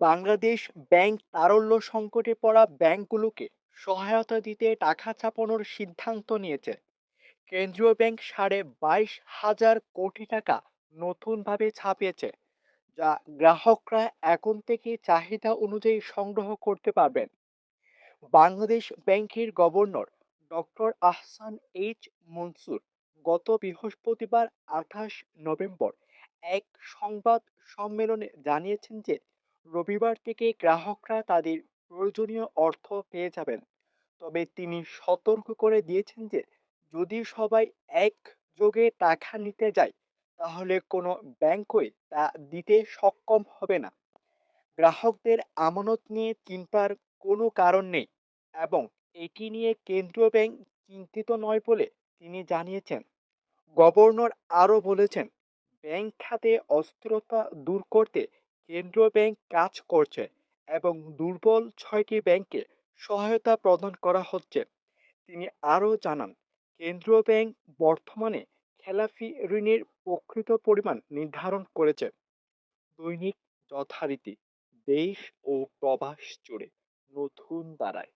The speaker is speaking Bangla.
বাংলাদেশ ব্যাংক তারল্য সংকটে পড়া ব্যাংকগুলোকে সহায়তা দিতে টাকা চাপানোর সিদ্ধান্ত নিয়েছে। কেন্দ্রীয় ব্যাংক সাড়ে বাইশ হাজার কোটি টাকা নতুনভাবে ছাপিয়েছে, যা গ্রাহকরা এখন থেকে চাহিদা অনুযায়ী সংগ্রহ করতে পারবেন। বাংলাদেশ ব্যাংকের governor doctor Ahsan H Mansur গত বৃহস্পতিবার আঠাশ নভেম্বর এক সংবাদ সম্মেলনে জানিয়েছেন যে রবিবার থেকে গ্রাহকরা তাদের প্রয়োজনীয় অর্থ পেয়ে যাবেন। তবে তিনি সতর্ক করে দিয়েছেন যে, যদি সবাই একযোগে টাকা নিতে যায়, তাহলে কোনো ব্যাংকই তা দিতে সক্ষম হবে না। গ্রাহকদের আমানত নিয়ে চিন্তার কোনো কারণ নেই এবং এটি নিয়ে কেন্দ্রীয় ব্যাংক চিন্তিত নয় বলে তিনি জানিয়েছেন। গভর্নর আরও বলেছেন, ব্যাংক খাতে অস্থিরতা দূর করতে কেন্দ্রীয় ব্যাংক কাজ করছে এবং দুর্বল ছয়টি ব্যাংকে সহায়তা প্রদান করা হচ্ছে। তিনি আরও জানান, কেন্দ্রীয় ব্যাংক বর্তমানে খেলাফি ঋণের প্রকৃত পরিমাণ নির্ধারণ করেছে। দৈনিক যথারীতি দেশ ও প্রবাস জুড়ে নতুন ধারায়